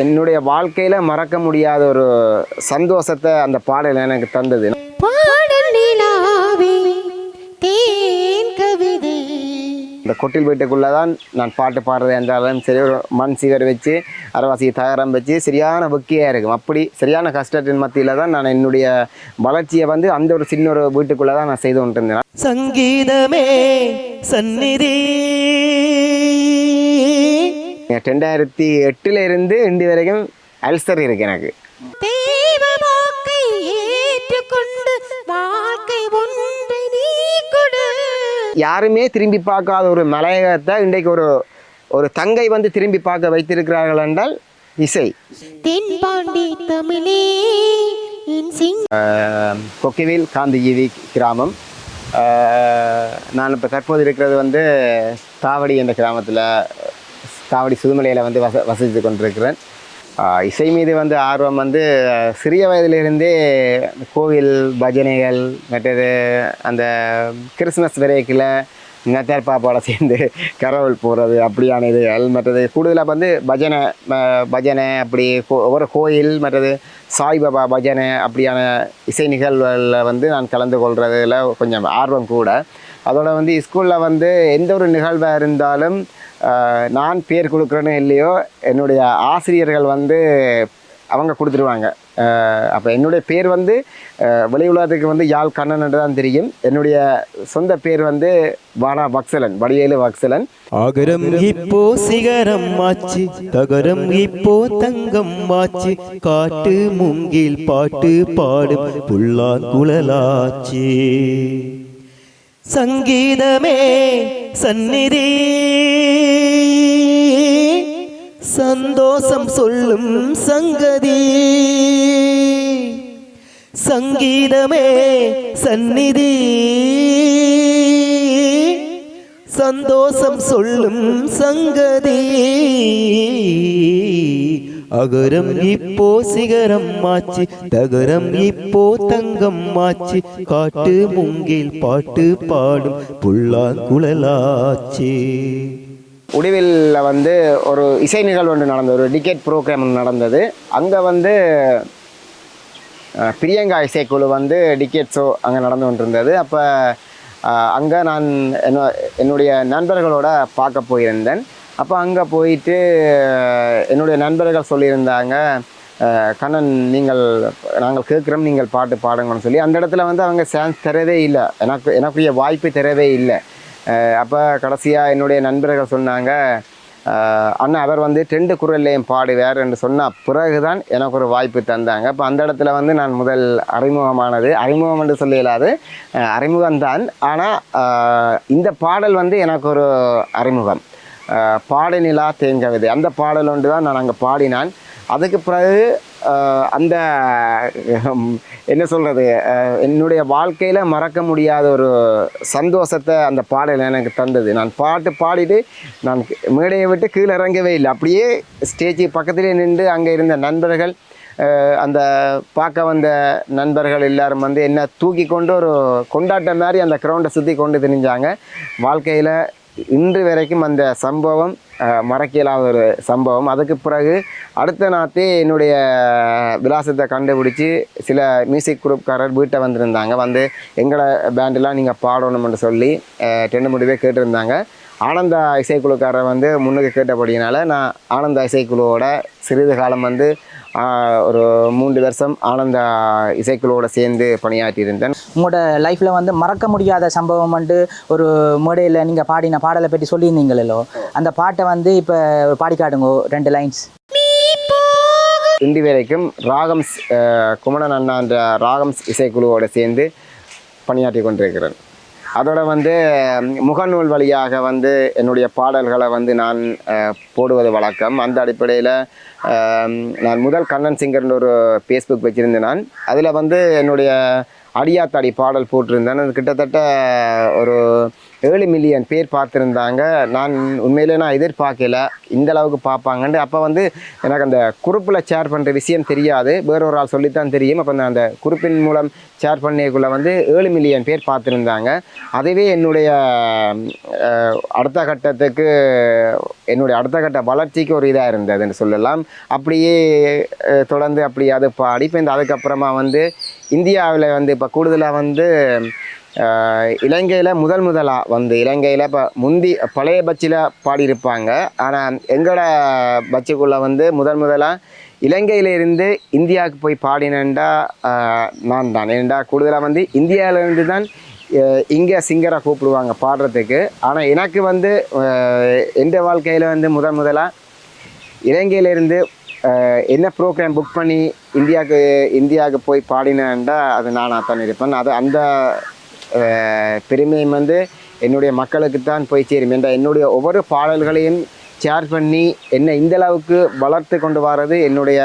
என்னுடைய வாழ்க்கையில் மறக்க முடியாத ஒரு சந்தோஷத்தை அந்த பாடல் எனக்கு தந்தது. பாடல் நிலாவே தேன் கவிதை. இந்த கொட்டில் வீட்டுக்குள்ளே தான் நான் பாட்டு பாடுறது என்றாலும் சரி ஒரு மண் சிகர் வச்சு அரவாசி தகரம் வச்சு சரியான வெக்கியாக இருக்கும். அப்படி சரியான கஷ்டத்தின் மத்தியில் தான் நான் என்னுடைய வளர்ச்சியை வந்து அந்த ஒரு சின்ன ஒரு வீட்டுக்குள்ளே தான் நான் செய்து கொண்டு இருந்தேன் சங்கீதமே சந்நிதி. ரெண்டாயிரத்தி எட்டுல இருந்து இன்று வரைக்கும் அல்சர் இருக்கு எனக்கு. யாருமே திரும்பி பார்க்காத ஒரு மலையகத்தை இன்றைக்கு ஒரு ஒரு தங்கை வந்து திரும்பி பார்க்க வைத்திருக்கிறார்கள் என்றால் இசை. தென்பாண்டி தமிழே கொக்கிவில் காந்திஜீவி கிராமம். நான் இப்போ தற்போது இருக்கிறது வந்து தாவடி என்ற கிராமத்தில் தாவடி சுதுமலையில் வந்து வச வசித்து கொண்டிருக்கிறேன். இசை மீது வந்து ஆர்வம் வந்து சிறிய வயதிலிருந்தே கோவில் பஜனைகள் மற்றது அந்த கிறிஸ்மஸ் விரைக்கில் நத்தார் பாப்பாவோட சேர்ந்து கரவல் போகிறது அப்படியான இதுகள் மற்றது கூடுதலாக வந்து பஜனை பஜனை அப்படி கோ- ஒவ்வொரு கோயில் மற்றது சாய்பாபா பஜனை அப்படியான இசை நிகழ்வுகளில் வந்து நான் கலந்து கொள்கிறதுல கொஞ்சம் ஆர்வம் கூட. அதோட வந்து ஸ்கூலில் வந்து எந்த ஒரு நிகழ்வாக இருந்தாலும் நான் பேர் கொடுக்குறேன்னு இல்லையோ என்னுடைய ஆசிரியர்கள் வந்து அவங்க கொடுத்துருவாங்க. அப்போ என்னுடைய பேர் வந்து வெளி உலகத்துக்கு வந்து யாழ் கண்ணன் என்று தான் தெரியும். என்னுடைய சொந்த பேர் வந்து வானா பக்சலன் வடிவேலு பக்சலன் அகரம் இப்போ சிகரம் ஆச்சு தகரம் இப்போ தங்கம் ஆச்சு காட்டு மூங்கில் பாட்டு பாடும் புல்லாங்குழலாச்சு சங்கீதமே சந்நிதி சந்தோஷம் சொல்லும் சங்கதி. சங்கீதமே சந்நிதி. சந்தோஷம் சொல்லும் சங்கதி. அகரம் இப்போ சிகரம் ஆச்சு தகரம் இப்போ தங்கம் ஆச்சு காட்டு மூங்கில் பாட்டு பாடும் புல்லாங்குழலாச்சு. உடிவில் வந்து ஒரு இசை நிகழ்வு ஒன்று நடந்தது ஒரு டிக்கெட் ப்ரோக்ராம் நடந்தது. அங்கே வந்து பிரியங்கா இசைக்குழு வந்து டிக்கெட் ஷோ அங்கே நடந்து கொண்டிருந்தது. அப்போ அங்கே நான் என்ன என்னுடைய நண்பர்களோட பார்க்க போயிருந்தேன். அப்போ அங்கே போயிட்டு என்னுடைய நண்பர்கள் சொல்லியிருந்தாங்க கண்ணன் நீங்கள் நாங்கள் கேட்குறோம் நீங்கள் பாட்டு பாடுங்கன்னு சொல்லி. அந்த இடத்துல வந்து அவங்க சான்ஸ் தரவே இல்லை. எனக்கு எனக்குரிய வாய்ப்பு தரவே இல்லை. அப்போ கடைசியாக என்னுடைய நண்பர்கள் சொன்னாங்க அண்ணா அவர் வந்து டெண்டு குரல்லையும் பாடுவார் என்று சொன்ன பிறகுதான் எனக்கு ஒரு வாய்ப்பு தந்தாங்க. அப்போ அந்த இடத்துல வந்து நான் முதல் அறிமுகமானது. அறிமுகம் என்று சொல்ல இயலாது அறிமுகம்தான் ஆனால் இந்த பாடல் வந்து எனக்கு ஒரு அறிமுகம். பாடநிலா தேங்கவிதை. அந்த பாடல் ஒன்று தான் நான் அங்கே பாடினான். அதுக்கு பிறகு அந்த என்ன சொல்கிறது என்னுடைய வாழ்க்கையில் மறக்க முடியாத ஒரு சந்தோஷத்தை அந்த பாடல் எனக்கு தந்தது. நான் பாட்டு பாடிட்டு நான் மேடையை விட்டு கீழே இறங்கவே இல்லை. அப்படியே ஸ்டேஜ் பக்கத்திலே நின்று அங்கே இருந்த நண்பர்கள் அந்த பார்க்க வந்த நண்பர்கள் எல்லாரும் வந்து என்ன தூக்கி கொண்டு ஒரு கொண்டாட்டம் மாதிரி அந்த கிரவுண்டை சுற்றி கொண்டு திரிஞ்சாங்க. வாழ்க்கையில் இன்று வரைக்கும் அந்த சம்பவம் மறக்கலாத மறக்க ஒரு சம்பவம். அதுக்கு பிறகு அடுத்த நாத்தே என்னுடைய விலாசத்தை கண்டுபிடிச்சி சில மியூசிக் குரூப்காரர் வீட்டை வந்திருந்தாங்க. வந்து எங்களை பேண்டெலாம் நீங்கள் பாடணும்னு சொல்லி அஹ், ரெண்டு மூணு பேர் கேட்டிருந்தாங்க. ஆனந்தா இசைக்குழுக்காரர் வந்து முன்னுக்கு கேட்டபடியினால நான் ஆனந்தா இசைக்குழுவோட சிறிது காலம் வந்து ஒரு மூன்று வருஷம் ஆனந்தா இசைக்குழுவோட சேர்ந்து பணியாற்றியிருந்தேன். உங்களோட லைஃப்பில் வந்து மறக்க முடியாத சம்பவம் வந்து ஒரு மேடையில் நீங்கள் பாடின பாடலை பற்றி சொல்லியிருந்தீங்களோ அந்த பாட்டை வந்து இப்போ பாடி காட்டுங்க ரெண்டு லைன்ஸ் இன்று வரைக்கும் ராகம்ஸ் குமணன் அண்ணா என்ற ராகம்ஸ் இசைக்குழுவோட சேர்ந்து பணியாற்றி கொண்டிருக்கிறேன். அதோட வந்து முகநூல் வழியாக வந்து என்னுடைய பாடல்களை வந்து நான் போடுவது வழக்கம். அந்த அடிப்படையில் நான் முதல் கண்ணன் சிங்கர்னு ஒரு ஃபேஸ்புக் வச்சுருந்தேன் நான். அதில் வந்து என்னுடைய அடியாத்தாடி பாடல் போட்டிருந்தேன். அது கிட்டத்தட்ட ஒரு ஏழு மில்லியன் பேர் பார்த்துருந்தாங்க. நான் உண்மையிலே நான் எதிர்பார்க்கல இந்த அளவுக்கு பார்ப்பாங்கன்ட்டு. அப்போ வந்து எனக்கு அந்த குரூப்பில் ஷேர் பண்ணுற விஷயம் தெரியாது. வேற ஒரு ஆள் சொல்லித்தான் தெரியும். அப்போ நான் அந்த குரூப்பின் மூலம் ஷேர் பண்ணியக்குள்ளே வந்து ஏழு மில்லியன் பேர் பார்த்துருந்தாங்க. அதுவே என்னுடைய அடுத்த கட்டத்துக்கு என்னுடைய அடுத்த கட்ட வளர்ச்சிக்கு ஒரு இதாக இருந்ததுன்னு சொல்லலாம். அப்படியே தொடர்ந்து அப்படி அது பாடி. இப்போ இந்த அதுக்கப்புறமா வந்து இந்தியாவில் வந்து இப்போ கூடுதலாக வந்து இலங்கையில் முதல் முதலாக வந்து இலங்கையில் இப்போ முந்தி பழைய பட்சில் பாடியிருப்பாங்க. ஆனால் எங்களோட பட்சிக்குள்ளே வந்து முதல் முதலாக இலங்கையிலிருந்து இந்தியாவுக்கு போய் பாடினேன்டா நான் தான். ஏன்டா கூடுதலாக வந்து இந்தியாவிலேருந்து தான் இங்கே சிங்கரை கூப்பிடுவாங்க பாடுறதுக்கு. ஆனால் எனக்கு வந்து எந்த வாழ்க்கையில் வந்து முதன் முதலாக இலங்கையிலேருந்து என்ன ப்ரோக்ராம் புக் பண்ணி இந்தியாவுக்கு இந்தியாவுக்கு போய் பாடினேன்டா அது நானாக தான் இருப்பேன். அது அந்த பெருமையும் வந்து என்னுடைய மக்களுக்கு தான் போய் சேரும். என்ற என்னுடைய ஒவ்வொரு பாடல்களையும் ஷேர் பண்ணி என்னை இந்த அளவுக்கு வளர்த்து கொண்டு வர்றது என்னுடைய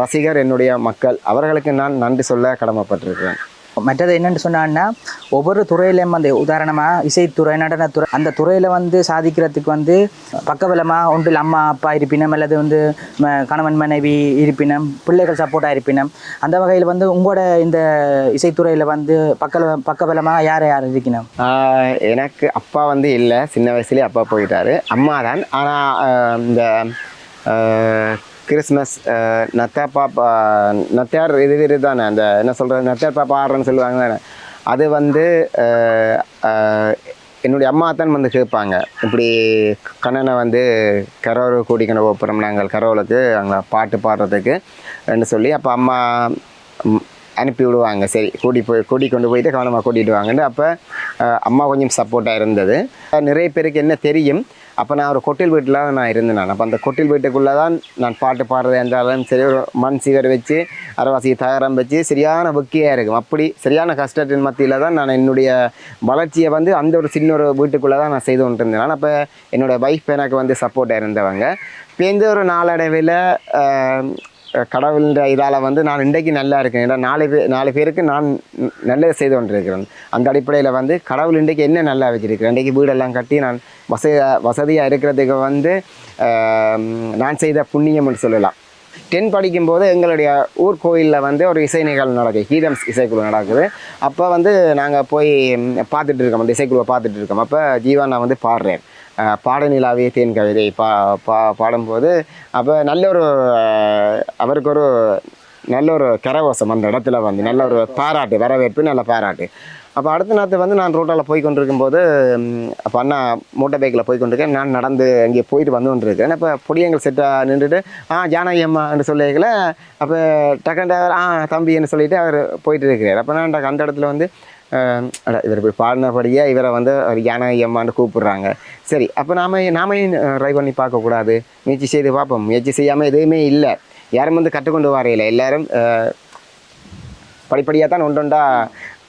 ரசிகர் என்னுடைய மக்கள். அவர்களுக்கு நான் நன்றி சொல்ல கடமைப்பட்டிருக்கிறேன். மற்றது என்னன்னு சொன்னான்னா ஒவ்வொரு துறையிலையும் வந்து உதாரணமாக இசைத்துறை நடனத்துறை அந்த துறையில் வந்து சாதிக்கிறதுக்கு வந்து பக்கபலமாக ஒன்றில் அம்மா அப்பா இருப்பினம் அல்லது வந்து ம- கணவன் மனைவி இருப்பினம் பிள்ளைகள் சப்போர்ட்டாக இருப்பினம் அந்த வகையில் வந்து உங்களோட இந்த இசைத்துறையில் வந்து பக்க பக்கபலமாக யார் யார் இருக்கணும் எனக்கு அப்பா வந்து இல்லை. சின்ன வயசுலேயே அப்பா போயிட்டாரு. அம்மா தான் ஆனால் இந்த கிறிஸ்மஸ் uh, நத்தா பாப்பா நத்தியார் இது இது தானே அந்த என்ன சொல்கிறது நத்தியார் பாப்பா ஆடுறேன்னு சொல்லுவாங்க தானே அது வந்து uh, uh, என்னுடைய அம்மா தான் வந்து கேட்பாங்க. இப்படி கண்ணனை வந்து கரோரு கூட்டிக்கணும் போகிறோம் நாங்கள் கரோலுக்கு அங்கே பாட்டு பாடுறதுக்கு என்று சொல்லி அப்போ அம்மா அனுப்பி விடுவாங்க. சரி கூட்டி போய் கூட்டி கொண்டு போயிட்டு கவனமாக கூட்டிகிட்டு வாங்கன்னு அப்போ அம்மா கொஞ்சம் சப்போர்ட்டாக இருந்தது. நிறைய பேருக்கு என்ன தெரியும் அப்போ நான் ஒரு கொட்டில் வீட்டில் தான் நான் இருந்தேன் நான். அப்போ அந்த கொட்டில் வீட்டுக்குள்ளே தான் நான் பாட்டு பாடுறது இருந்தாலும் சரி ஒரு மண் சிகர் வச்சு அரைவாசி தகரம் வச்சு சரியான புக்கியாக இருக்கும். அப்படி சரியான கஷ்டத்தின் மத்தியில் தான் நான் என்னுடைய வளர்ச்சியை வந்து அந்த ஒரு சின்ன ஒரு வீட்டுக்குள்ளே தான் நான் செய்து கொண்டு இருந்தேன் அப்போ என்னோட வைஃப் எனக்கு வந்து சப்போர்ட்டாக இருந்தவங்க. பேருந்து ஒரு நாளடைவில் கடவுள்ன்ற இதால் வந்து நான் இன்றைக்கு நல்லா இருக்கேன். ஏன்னா நாலு பேர் நாலு பேருக்கு நான் நல்லது செய்து கொண்டிருக்கிறேன். அந்த அடிப்படையில் வந்து கடவுள் இன்றைக்கு என்ன நல்லா வச்சிருக்கிறேன் இன்றைக்கு வீடெல்லாம் கட்டி நான் வசதியாக வசதியாக இருக்கிறதுக்கு வந்து நான் செய்த புண்ணியம்னு சொல்லலாம். டென் படிக்கும்போது எங்களுடைய ஊர் கோயிலில் வந்து ஒரு இசை நிகழ்வு நடக்குது. ஹீதம்ஸ் இசைக்குழு நடக்குது. அப்போ வந்து நாங்கள் போய் பார்த்துட்டு இருக்கோம். அந்த இசைக்குழுவை பார்த்துட்டு இருக்கோம். அப்போ ஜீவா நான் வந்து பாடுறேன். அஹ், பாடநிலாவே தேன் கவிதை பா பா பாடும்போது அப்போ நல்ல ஒரு அவருக்கு ஒரு நல்ல ஒரு கரவசம் அந்த இடத்துல வந்து நல்ல ஒரு பாராட்டு வரவேற்பு நல்ல பாராட்டு. அப்போ அடுத்த நேரத்து வந்து நான் ரோட்டால் போய் கொண்டிருக்கும் போது அப்போ அண்ணா மோட்டர் பைக்கில் போய் கொண்டிருக்கேன். நான் நடந்து அங்கே போயிட்டு வந்து கொண்டிருக்கேன் அப்போ பொடியங்கள் செட்டாக நின்றுட்டு ஆ ஜானகி அம்மான்னு சொல்லிக்கல அப்போ டக்கன் டிரைவர் ஆ தம்பின்னு சொல்லிவிட்டு அவர் போயிட்டு இருக்கிறார். அப்போ நான் அந்த இடத்துல வந்து இவர் இப்படி பாடினபடியே இவரை வந்து ஒரு ஜானகி அம்மான்னு கூப்பிடுறாங்க. சரி அப்போ நாம நாமே ட்ரை பண்ணி பார்க்கக்கூடாது? முயற்சி செய்து பார்ப்போம். முயற்சி செய்யாமல் எதுவுமே இல்லை. யாரும் வந்து கற்றுக்கொண்டு வரையில. எல்லாரும் படிப்படியாக தான் ஒன்றொண்டா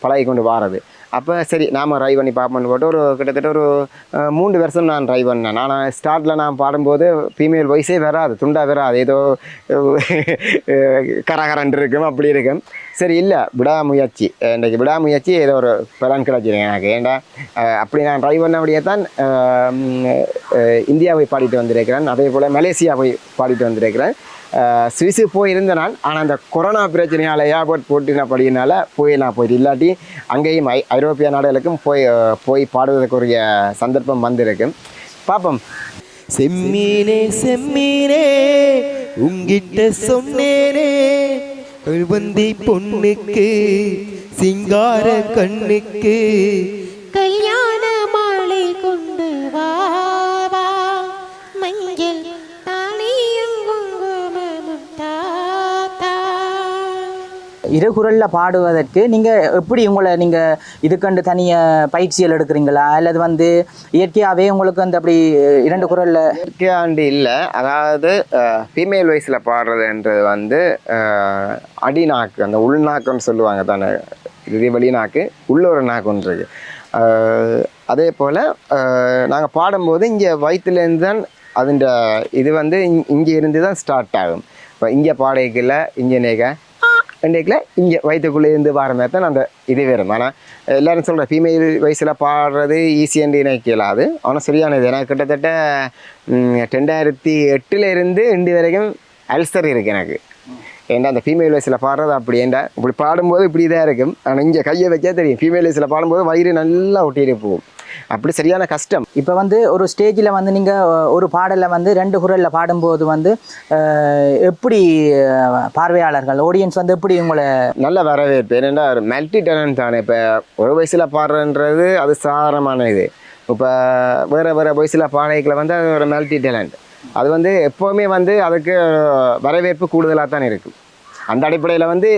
பழகி கொண்டு வாரது. அப்போ சரி நாம் ட்ரை பண்ணி பார்ப்போம்னு போட்டு ஒரு கிட்டத்தட்ட ஒரு மூன்று வருஷம் நான் ட்ரை பண்ணேன். நான் ஸ்டார்ட்டில் நான் பாடும்போது ஃபீமேல் வாய்ஸே வராது துண்டாக வராது. ஏதோ கரகரன் இருக்கும் அப்படி இருக்கும். சரி இல்லை விடாமுயற்சி. இன்றைக்கு விடாமுயற்சி ஏதோ ஒரு பலன் கிடைச்சிருக்கு எனக்கு. ஏன்டா அப்படி நான் ட்ரை பண்ணபடியே தான் இந்தியாவை பாடிட்டு வந்திருக்கிறேன். அதே போல் மலேசியாவை பாடிட்டு வந்திருக்கிறேன். சுவிஸு போயிருந்த நான் ஆனால் அந்த கொரோனா பிரச்சனையால் ஏர்போர்ட் போட்டினபடியினால போய் நான் போயிட்டு. இல்லாட்டி அங்கேயும் ஐ ஐரோப்பிய நாடுகளுக்கும் போய் போய் பாடுவதற்குரிய சந்தர்ப்பம் வந்திருக்கு. பார்ப்போம் செம்மீனே செம்மீனே உங்கிட்ட சொன்னேனே. கழுவந்தி பொண்ணுக்கு சிங்கார கண்ணுக்கு. கல்யாண இருகுரலில் பாடுவதற்கு நீங்கள் எப்படி உங்களை நீங்கள் இதுக்கண்டு தனிய பயிற்சிகள் எடுக்கிறீங்களா? அல்லது வந்து இயற்கையாகவே உங்களுக்கு வந்து அப்படி இரண்டு குரலில் இயற்கையாண்டு இல்லை. அதாவது ஃபீமேல் வயசில் பாடுறதுன்றது வந்து அடிநாக்கு அந்த உள்நாக்குன்னு சொல்லுவாங்க தானே? இது வெளிநாக்கு உள்ள நாக்குன்றது நாக்கு அதே போல் நாங்கள் பாடும்போது இங்கே வயிற்றுலேருந்து தான் அதுண்ட இது வந்து இங்கே இருந்து தான் ஸ்டார்ட் ஆகும். இப்போ இங்கே பாடைக்குள்ள இங்கே நேக இன்றைக்குல இங்கே வயிற்றுக்குள்ளே இருந்து பாடுற மாதிரி தான் அந்த இது வரும் ஆனால் எல்லோரும் சொல்கிற ஃபீமேல் வயசில் பாடுறது ஈஸியன்று எனக்கு இயலாது ஆனால் சரியானது எனக்கு கிட்டத்தட்ட ரெண்டாயிரத்தி எட்டுலேருந்து இன்று வரைக்கும் அல்சர் இருக்குது எனக்கு. ஏன்டா அந்த ஃபீமேல் வயசில் பாடுறது அப்படி? ஏண்டா? இப்படி பாடும்போது இப்படி தான் இருக்கும். ஆனால் இங்கே கையை வைக்க தெரியும். ஃபீமேல் வயசில் பாடும்போது வயிறு நல்லா ஒட்டிட்டு போகும். அப்படி சரியான கஷ்டம். இப்போ வந்து ஒரு ஸ்டேஜில் வந்து நீங்கள் ஒரு பாடலை வந்து ரெண்டு குரலில் பாடும்போது வந்து எப்படி பார்வையாளர்கள் ஆடியன்ஸ் வந்து எப்படி உங்களை நல்ல வரவேற்பு. என்னென்னா ஒரு மல்டி டேலண்ட் தானே. இப்போ ஒரு வயசில் பாடுறன்றது அது சாதாரணமான இது. இப்போ வேறு வேறு வயசில் பாடகில் வந்து அது ஒரு மல்டி டேலண்ட் அது வந்து எப்போவுமே வந்து அதுக்கு வரவேற்பு கூடுதலாக தான் இருக்குது அந்த அடிப்படையில் வந்து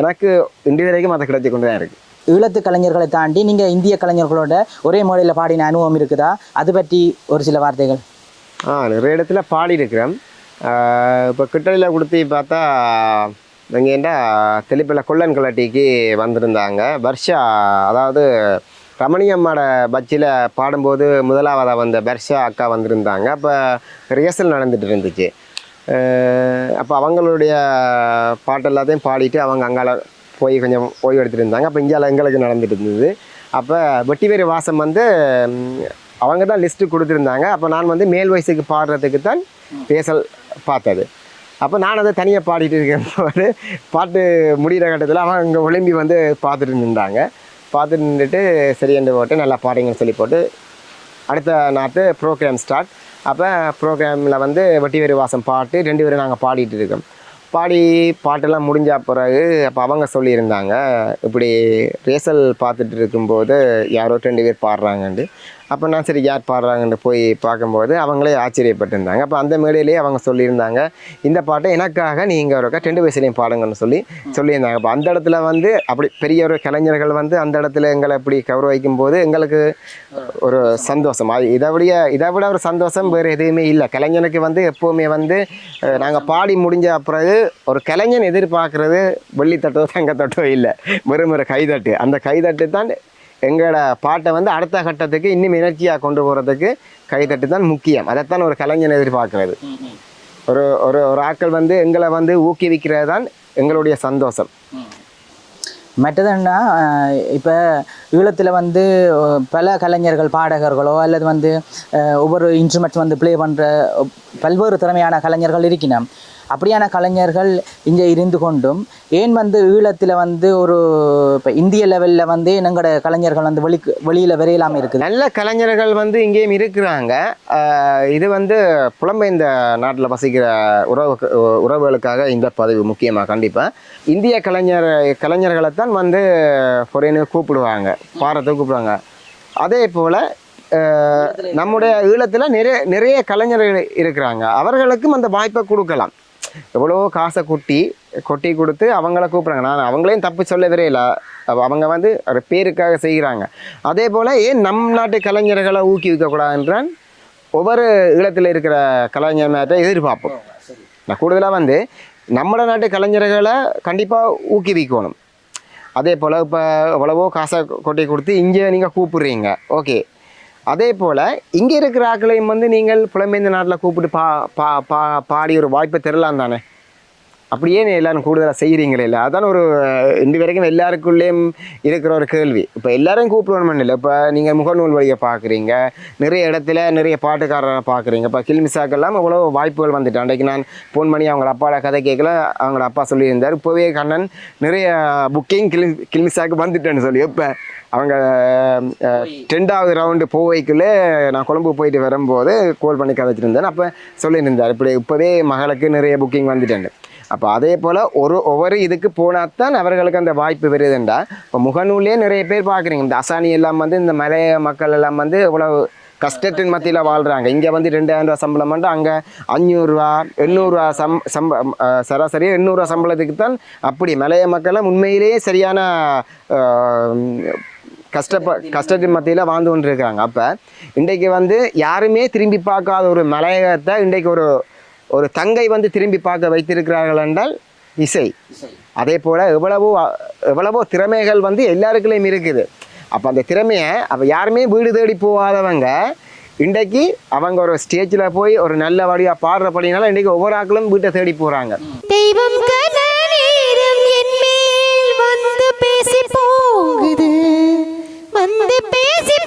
எனக்கு இன்று வரைக்கும் அதை கிடைச்சி கொண்டு தான் இருக்குது ஈழத்து கலைஞர்களை தாண்டி நீங்கள் இந்திய கலைஞர்களோட ஒரே மேடையில் பாடின அனுபவம் இருக்குதா? அது பற்றி ஒரு சில வார்த்தைகள். ஆ நிறைய இடத்துல பாடியிருக்கிறேன். இப்போ கிட்டடியில் கொடுத்து பார்த்தா எங்கேண்டா தெளிப்பில் கொல்லன் கலாட்டிக்கு வந்திருந்தாங்க. வர்ஷா அதாவது ரமணியம்மாட பட்சியில் பாடும்போது முதலாவதாக வந்த பர்ஷா அக்கா வந்திருந்தாங்க. அப்போ ரிஹர்சல் நடந்துட்டு இருந்துச்சு. அப்போ அவங்களுடைய பாட்டு எல்லாத்தையும் பாடிட்டு அவங்க அங்கால போய் கொஞ்சம் ஓய்வு எடுத்துகிட்டு இருந்தாங்க. அப்போ இந்தியாவில் எங்களுக்கு நடந்துட்டு இருந்தது? அப்போ வெட்டிவேறு வாசம் வந்து அவங்க தான் லிஸ்ட்டு கொடுத்துருந்தாங்க. அப்போ நான் வந்து மேல் வயசுக்கு பாடுறதுக்கு தான் பேசல் பார்த்தது. அப்போ நான் அதை தனியாக பாடிட்டு இருக்கேன் பாட்டு முடிகிற கட்டத்தில் அவன் அங்கே ஒளிம்பி வந்து பார்த்துட்டு நின்றாங்க. பார்த்துட்டு நின்றுட்டு சரியென்று போட்டு நல்லா பாடுங்கன்னு சொல்லி போட்டு அடுத்த நாட்டு ப்ரோக்ராம் ஸ்டார்ட் அப்போ ப்ரோக்ராமில் வந்து வெட்டிவேறு வாசம் பாட்டு ரெண்டு பேரும் நாங்கள் பாடிட்டு இருக்கோம். பாடி பாட்டெல்லாம் முடிஞ்ச பிறகு அப்போ அவங்க சொல்லியிருந்தாங்க இப்படி ரேசல் பார்த்துட்டு இருக்கும்போது யாரோ ரெண்டு பேர் பாடுறாங்கன்ட்டு. அப்போ நான் சரி யார் பாடுறாங்கன்னு போய் பார்க்கும்போது அவங்களே ஆச்சரியப்பட்டிருந்தாங்க. அப்போ அந்த மேடையிலேயே அவங்க சொல்லியிருந்தாங்க இந்த பாட்டை எனக்காக நீங்கள் ஒருக்கா ரெண்டு வயசுலேயும் பாடுங்கன்னு சொல்லி சொல்லியிருந்தாங்க. அப்போ அந்த இடத்துல வந்து அப்படி பெரிய ஒரு கலைஞர்கள் வந்து அந்த இடத்துல எங்களை இப்படி கௌரவிக்கும் போது எங்களுக்கு ஒரு சந்தோஷம். அது இதை விட இதை விட ஒரு சந்தோஷம் வேறு எதுவுமே இல்லை. கலைஞனுக்கு வந்து எப்போவுமே வந்து நாங்கள் பாடி முடிஞ்ச பிறகு ஒரு கலைஞன் எதிர்பார்க்குறது வெள்ளித்தட்டோ தங்கத்தட்டோ இல்லை. வெறும் ஒரு கைதட்டு. அந்த கைதட்டு தான் எங்களோட பாட்டை வந்து அடுத்த கட்டத்துக்கு இன்னும் எனர்ஜியாக கொண்டு போகிறதுக்கு கைதட்டு தான் முக்கியம். அதைத்தான் ஒரு கலைஞன் எதிர்பார்க்கறது. ஒரு ஒரு ஒரு ஆட்கள் வந்து எங்களை வந்து ஊக்குவிக்கிறது தான் எங்களுடைய சந்தோஷம். மற்றதுன்னா இப்போ ஈழத்தில் வந்து பல கலைஞர்கள் பாடகர்களோ அல்லது வந்து ஒவ்வொரு இன்ஸ்ட்ருமெண்ட்ஸ் வந்து ப்ளே பண்ணுற பல்வேறு திறமையான கலைஞர்கள் இருக்கினோம். அப்படியான கலைஞர்கள் இங்கே இருந்து கொண்டும் ஏன் வந்து ஈழத்தில் வந்து ஒரு இப்போ இந்திய லெவலில் வந்து எங்களோட கலைஞர்கள் வந்து வெளி வெளியில் விரையிலாமல் இருக்குது? நல்ல கலைஞர்கள் வந்து இங்கேயும் இருக்கிறாங்க. இது வந்து புலம்பெயர்ந்த நாட்டில் வசிக்கிற உறவு உறவுகளுக்காக இந்த பதவி முக்கியமாக கண்டிப்பாக இந்திய கலைஞர் கலைஞர்களை தான் வந்து பொறையினு கூப்பிடுவாங்க பாரத்தை கூப்பிடுவாங்க. அதே போல் நம்முடைய ஈழத்தில் நிறைய நிறைய கலைஞர்கள் இருக்கிறாங்க. அவர்களுக்கும் அந்த வாய்ப்பை கொடுக்கலாம். எவ்வளோ காசை கொட்டி கொட்டி கொடுத்து அவங்கள கூப்பிட்றாங்க. நான் அவங்களையும் தப்பு சொல்லவே இல்லை. அவங்க வந்து ஒரு பேருக்காக செய்கிறாங்க. அதே போல் ஏன் நம் நாட்டு கலைஞர்களை ஊக்குவிக்கக்கூடாதுன்றான் ஒவ்வொரு ஈழத்தில் இருக்கிற கலைஞர் எதிர்பார்ப்போம். நான் கூடுதலாக வந்து நம்மளோட நாட்டு கலைஞர்களை கண்டிப்பாக ஊக்குவிக்கணும் அதே போல் இப்போ எவ்வளவோ காசை கொட்டி கொடுத்து இங்கே நீங்கள் கூப்பிட்றீங்க. ஓகே. அதே போல் இங்கே இருக்கிற ஆக்களையும் வந்து நீங்கள் புலம்பெயர்ந்த நாட்டில் கூப்பிட்டு பா பா பா பாடி ஒரு வாய்ப்பை தரலாம் தானே? அப்படியே நீ எல்லாரும் கூடுதலாக செய்கிறீங்களே இல்லை? அதான் ஒரு இன்று வரைக்கும் எல்லாருக்குள்ளேயும் இருக்கிற ஒரு கேள்வி. இப்போ எல்லாரையும் கூப்பிடணும்னு இல்லை? இப்போ நீங்கள் முகநூல் வழியை பார்க்குறீங்க நிறைய இடத்துல நிறைய பாட்டுக்காரரை பார்க்குறீங்க இப்போ கில்மிசாக்கெல்லாம் இவ்வளோ வாய்ப்புகள் வந்துட்டு அன்றைக்கு நான் ஃபோன் பண்ணி அவங்க அப்பாவோட கதை கேட்கல அவங்களோட அப்பா சொல்லியிருந்தார். இப்போவே கண்ணன் நிறைய புக்கிங் கில் கில்மிசாக்கு வந்துட்டேன்னு சொல்லி இப்போ அவங்க ரெண்டாவது ரவுண்டு போவைக்குள்ளே நான் கொழும்பு போயிட்டு வரும்போது கால் பண்ணி கதைச்சிருந்தேன் அப்போ சொல்லியிருந்தார். இப்படி இப்போவே மகளுக்கு நிறைய புக்கிங் வந்துட்டேன் அப்போ அதே போல் ஒரு ஒவ்வொரு இதுக்கு போனால் தான் அவர்களுக்கு அந்த வாய்ப்பு வருதுண்டா. இப்போ முகநூலே நிறைய பேர் பார்க்குறீங்க. இந்த அசானி எல்லாம் வந்து இந்த மலைய மக்கள் எல்லாம் வந்து இவ்வளோ கஷ்டத்தின் மத்தியில் வாழ்கிறாங்க இங்கே வந்து ரெண்டாயிரம் ரூபா சம்பளம் மட்டும் அங்கே அஞ்சூறுரூவா எண்ணூறுரூவா சம் சம்ப சராசரியாக சராசரி எண்ணூறுரூவா சம்பளத்துக்கு தான் அப்படி. மலைய மக்கள்லாம் உண்மையிலேயே சரியான கஷ்டப்ப கஷ்டத்தின் மத்தியில் வாழ்ந்து கொண்டு இருக்காங்க அப்போ இன்றைக்கு வந்து யாருமே திரும்பி பார்க்காத ஒரு மலையகத்தை இன்றைக்கு ஒரு ஒரு தங்கை வந்து திரும்பி பார்க்க வைத்திருக்கிறார்கள் என்றால் இசை. அதே போல் எவ்வளவோ எவ்வளவோ திறமைகள் வந்து எல்லாருக்குள்ளேயும் இருக்குது. அப்போ அந்த திறமையை அப்போ யாருமே வீடு தேடி போகாதவங்க இன்றைக்கு அவங்க ஒரு ஸ்டேஜில் போய் ஒரு நல்ல வழியாக பாடுற பாடுறபடினால இன்றைக்கு ஒவ்வொரு ஆக்களும் வீட்டை தேடி போகிறாங்க தெய்வம் வந்து பேசி போகுது. வந்து பேசி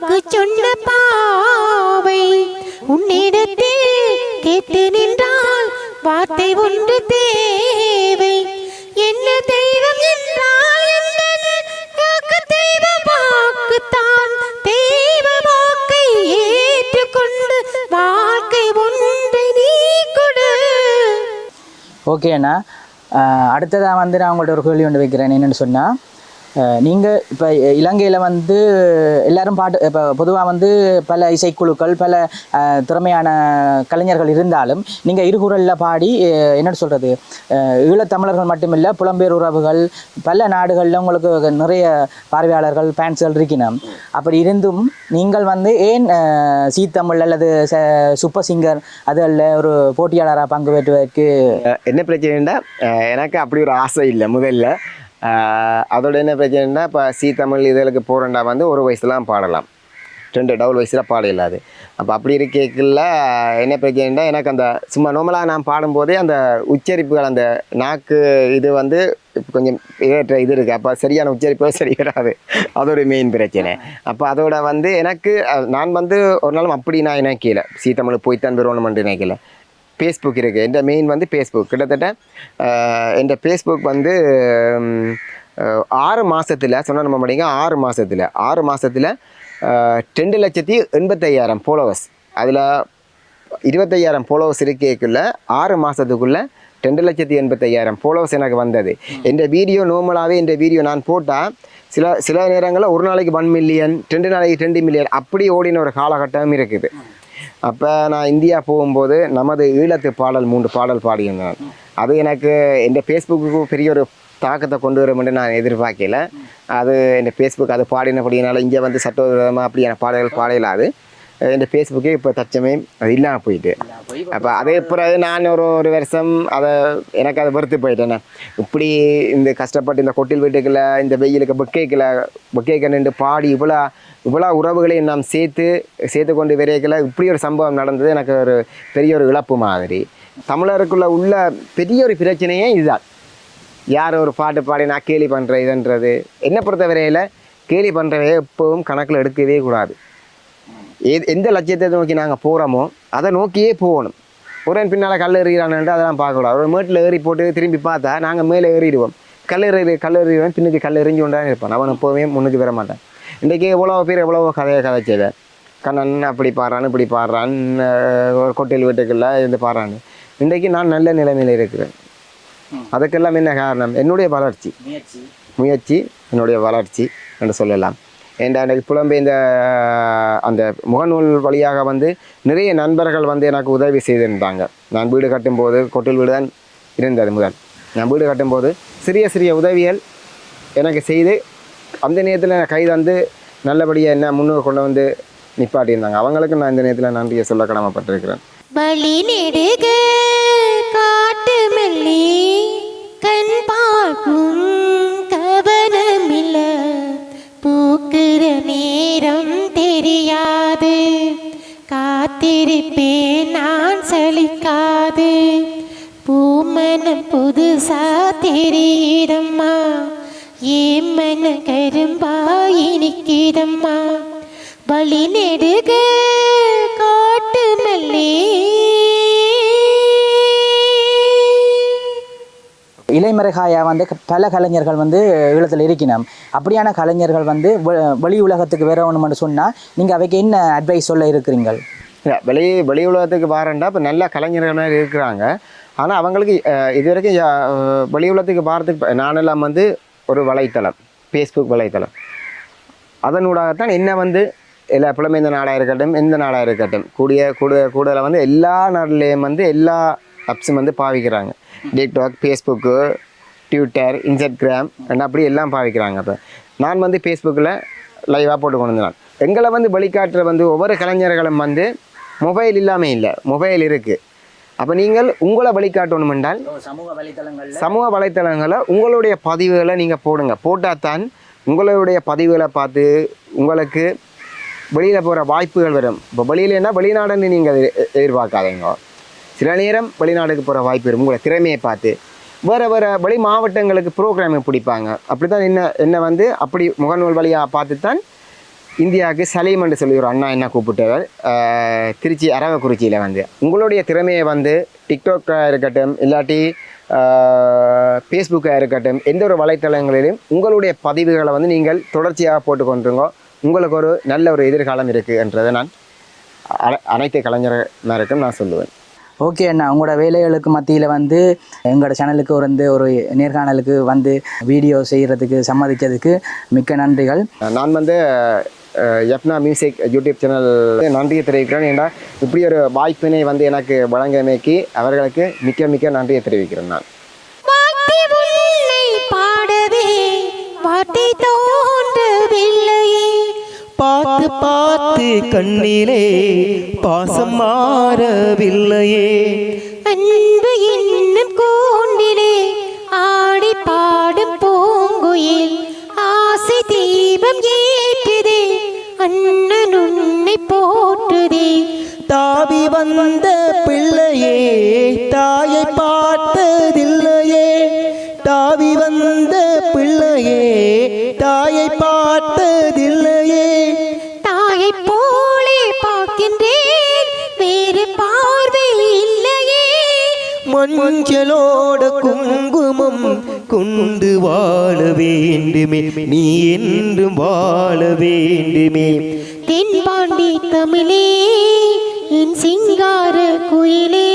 வாக்கு சொன்ன பாவை உன்னிடத்தில் கேட்டு நின்றால் வார்த்தை ஒன்று தேவை. என்ன தெய்வம் என்றால் என்ன காக்கு தெய்வ வாக்குத்தான் தெய்வ வாக்கை ஏற்றுக்கொண்டு வாழ்க்கை ஒன்றை நீ கொடு. ஓகேண்ணா அடுத்ததாக வந்து நான் உங்கள்ட்ட ஒரு கேள்வி ஒன்று வைக்கிறேன். என்னென்னு சொன்னால் நீங்கள் இப்போ இலங்கையில் வந்து எல்லாரும் பாட்டு இப்போ பொதுவாக வந்து பல இசைக்குழுக்கள் பல திறமையான கலைஞர்கள் இருந்தாலும் நீங்கள் இருகுரலில் பாடி என்ன சொல்கிறது ஈழத்தமிழர்கள் மட்டுமில்லை புலம்பெயர் உறவுகள் பல நாடுகளில் உங்களுக்கு நிறைய பார்வையாளர்கள் ஃபேன்ஸ்கள் இருக்கணும் அப்படி இருந்தும் நீங்கள் வந்து ஏன் சீ தமிழ் அல்லது ச சூப்பர் சிங்கர் அது அல்ல ஒரு போட்டியாளராக பங்கு பெற்றுவதற்கு என்ன பிரச்சனைன்னா எனக்கு அப்படி ஒரு ஆசை இல்லை முதல்ல. அதோட என்ன பிரச்சனைனா இப்போ சி தமிழ் இதழுக்கு போகிறண்டா வந்து ஒரு வயசுலாம் பாடலாம். ரெண்டு டபுள் வயசில் பாட இல்லாது. அப்போ அப்படி இருக்கல என்ன பிரச்சனைனா எனக்கு அந்த சும்மா நார்மலாக நான் பாடும்போதே அந்த உச்சரிப்புகள் அந்த நாக்கு இது வந்து கொஞ்சம் ஏற்ற இது இருக்குது அப்போ சரியான உச்சரிப்போ சரி வராது. அது ஒரு மெயின் பிரச்சனை. அப்போ அதோட வந்து எனக்கு நான் வந்து ஒரு நாளும் அப்படி நான் நினைக்கல சீத்தமிழ் போய்த்தான் பெறணும்னு நினைக்கல ஃபேஸ்புக் இருக்குது எந்த மெயின் வந்து ஃபேஸ்புக் கிட்டத்தட்ட எந்த ஃபேஸ்புக் வந்து ஆறு மாதத்தில் சொன்னால் நம்ம படிங்க ஆறு மாதத்தில் ஆறு மாதத்தில் ரெண்டு லட்சத்தி எண்பத்தையாயிரம் ஃபாலோவர்ஸ் அதில் இருபத்தையாயிரம் ஃபாலோவர்ஸ் இருக்கேக்குள்ள ஆறு மாதத்துக்குள்ளே ரெண்டு லட்சத்தி எண்பத்தையாயிரம் ஃபாலோவர்ஸ் எனக்கு வந்தது. இந்த வீடியோ நார்மலாகவே இந்த வீடியோ நான் போட்டால் சில சில நேரங்களில் ஒரு நாளைக்கு ஒன் மில்லியன் ரெண்டு நாளைக்கு ரெண்டு மில்லியன் அப்படி ஓடின ஒரு காலகட்டம் இருக்குது. அப்போ நான் இந்தியா போகும்போது நமது ஈழத்து பாடல் மூன்று பாடல் பாடியிருந்தேன். அது எனக்கு என் ஃபேஸ்புக்கு பெரிய ஒரு தாக்கத்தை கொண்டு வரும்னு நான் எதிர்பார்க்கல. அது என் ஃபேஸ்புக் அது பாடினபடினால இங்கே வந்து சட்டவிரோதமாக அப்படியான பாடல்கள் பாடலாது என் ஃபேஸ்புக்கே இப்போ தச்சமயம் அது இல்லாமல் போயிட்டு. அப்போ அதே பிறகு நான் ஒரு ஒரு வருஷம் அதை எனக்கு அதை வெறுத்து போயிட்டேன் இப்படி இந்த கஷ்டப்பட்டு இந்த கொட்டில் வீட்டுக்குள்ளே இந்த வெயிலுக்கு பொக்கேக்கில் பொக்கேக்க நின்று பாடி இவ்வளோ இவ்வளோ உறவுகளையும் நாம் சேர்த்து சேர்த்து கொண்டு விரைக்கல இப்படி ஒரு சம்பவம் நடந்தது. எனக்கு ஒரு பெரிய ஒரு இழப்பு மாதிரி. தமிழருக்குள்ள உள்ள பெரிய ஒரு பிரச்சனையே இதுதான். யார் ஒரு பாட்டு பாடினா கேலி பண்ணுற இதுன்றது. என்னை பொறுத்தவரையில் கேலி பண்ணுறவையே எப்பவும் கணக்கில் எடுக்கவே கூடாது. எ எந்த லட்சியத்தை நோக்கி நாங்கள் போகிறோமோ அதை நோக்கியே போகணும். ஒருவன் பின்னால் கல் எறிகிறான்ட்டு அதெல்லாம் பார்க்கக்கூடாது ஒரு மேட்டில் ஏறி போட்டு திரும்பி பார்த்தா நாங்கள் மேலே ஏறிடுவோம். கல் எறி கல் எறிவன் பின்னுக்கு கல் எறிஞ்சு கொண்டாதான் இருப்பான். அவன் எப்போவுமே முன்னுக்கு வர மாட்டான். இன்றைக்கி எவ்வளோ பேர் எவ்வளோ கதையை கதைச்சது? கண்ணன் அப்படி பாடுறான் இப்படி பாடுறான் ஒரு கொட்டையில் வீட்டுக்குள்ள இருந்து பாடுறான்னு இன்றைக்கு நான் நல்ல நிலைமையில் இருக்கிறேன். அதுக்கெல்லாம் என்ன காரணம்? என்னுடைய வளர்ச்சி. முயற்சி. என்னுடைய வளர்ச்சி என்று சொல்லலாம். ஏன்டா எனக்கு புலம்பெயர்ந்த அந்த முகநூல் வழியாக வந்து நிறைய நண்பர்கள் வந்து எனக்கு உதவி செய்திருந்தாங்க. நான் வீடு கட்டும்போது கொட்டில் வீடு தான் இருந்தது முதல். நான் வீடு கட்டும்போது சிறிய சிறிய உதவிகள் எனக்கு செய்து அந்த நேரத்தில் கை தந்து நல்லபடியாக என்ன முன்னோர் கொண்டு வந்து நிப்பாட்டியிருந்தாங்க. அவங்களுக்கு நான் இந்த நேரத்தில் நன்றியை சொல்ல கடமைப்பட்டிருக்கிறேன். வழி நெடுக காட்டு மல்லி கண் பார்க்கும் கவனமில்ல. பூக்குற நேரம் தெரியாது. காத்திருப்பேன் நான் சலிக்காது. பூமனம் புதுசா தெரியுதம்மா. இனிக்குதம்மா வழி நெடுக காட்டு மல்லி இலைமறைகாயா வந்து பல கலைஞர்கள் வந்து ஈழத்தில் இருக்கணும் அப்படியான கலைஞர்கள் வந்து வெ- வெளி உலகத்துக்கு வரணும்னு சொன்னால் நீங்கள் அவைக்கு என்ன அட்வைஸ் சொல்ல இருக்கிறீங்கள்? இல்ல, வெளி வெளி உலகத்துக்கு வாரண்டா இப்போ நல்ல கலைஞர்கள் இருக்கிறாங்க. ஆனால் அவங்களுக்கு இது வரைக்கும் வெளி உலகத்துக்கு வாரத்துக்கு நானெல்லாம் வந்து ஒரு வலைத்தளம் ஃபேஸ்புக் வலைத்தளம். அதனூடாகத்தான் என்ன வந்து எல்லா புலமைந்த நாடாக இருக்கட்டும் எந்த நாடாக இருக்கட்டும் கூடிய கூட கூடுதலாக வந்து எல்லா நாடுலேயும் வந்து எல்லா அப்ஸும் வந்து பாவிக்கிறாங்க. டிக்டாக் ஃபேஸ்புக்கு ட்விட்டர் இன்ஸ்டாகிராம் அப்படி எல்லாம் பாவிக்கிறாங்க இப்போ நான் வந்து ஃபேஸ்புக்கில் லைவாக போட்டு கொண்டு வந்தேன். எங்களை வந்து வழிகாட்டுற வந்து ஒவ்வொரு கலைஞர்களும் வந்து மொபைல் இல்லாமல் இல்லை. மொபைல் இருக்குது அப்போ நீங்கள் உங்களை வழிகாட்டணும் என்றால் சமூக வலைத்தளங்கள் சமூக வலைத்தளங்களை உங்களுடைய பதிவுகளை நீங்கள் போடுங்க. போட்டால் தான் உங்களுடைய பதிவுகளை பார்த்து உங்களுக்கு வெளியில் போகிற வாய்ப்புகள் வரும். இப்போ வெளியிலன்னா வெளிநாடுன்னு நீங்கள் எதிர்பார்க்காதீங்க. சில நேரம் வெளிநாடுக்கு போகிற வாய்ப்பு இருக்கும் உங்களை திறமையை பார்த்து. வேறு வேறு வெளி மாவட்டங்களுக்கு ப்ரோக்ராம் பிடிப்பாங்க. அப்படி தான் என்ன என்ன வந்து அப்படி முகநூல் வழியாக பார்த்து தான் இந்தியாவுக்கு சலீம் என்று சொல்லி ஒரு அண்ணா என்ன கூப்பிட்டவர்? திருச்சி அரவக்குறிச்சியில் வந்து. உங்களுடைய திறமையை வந்து டிக்டாக்காக இருக்கட்டும் இல்லாட்டி ஃபேஸ்புக்காக இருக்கட்டும் எந்த ஒரு வலைத்தளங்களிலும் உங்களுடைய பதிவுகளை வந்து நீங்கள் தொடர்ச்சியாக போட்டு கொண்டுருங்க. உங்களுக்கு ஒரு நல்ல ஒரு எதிர்காலம் இருக்குது என்றதை நான் அன- அனைத்து கலைஞர்களுக்கும் நான் சொல்லுவேன். ஓகே அண்ணா உங்களோட வேலைகளுக்கு மத்தியில் வந்து எங்களோட சேனலுக்கு வந்து ஒரு நேர்காணலுக்கு வந்து வீடியோ செய்கிறதுக்கு சம்மதிச்சதுக்கு மிக்க நன்றிகள். நான் வந்து எப்னா மியூசிக் யூடியூப் சேனல் நன்றியை தெரிவிக்கிறேன். ஏன்னா இப்படி ஒரு வாய்ப்பினை வந்து எனக்கு வழங்கமைக்கு அவர்களுக்கு மிக்க மிக்க நன்றியை தெரிவிக்கிறேன் நான். பார்த்து பார்த்து கண்ணிலே பாசம் மாறவில்லையே. அன்பு என்னும் கூண்டிலே ஆடி பாடும் பூங்குயில் வந்த பிள்ளையே தாயை பார்த்ததில்லையே. தாவி வந்த பிள்ளையே தாயை பார்த்ததில்லையே. தாயை போலே பார்க்கின்றேன் வேறு பார்வை இல்லையே. மஞ்சளோட குங்குமம் கொண்டு வாழ வேண்டுமே. நீ என்றும் வாழ வேண்டுமே. தென்பாண்டி தமிழே என் சிங்கார குயிலே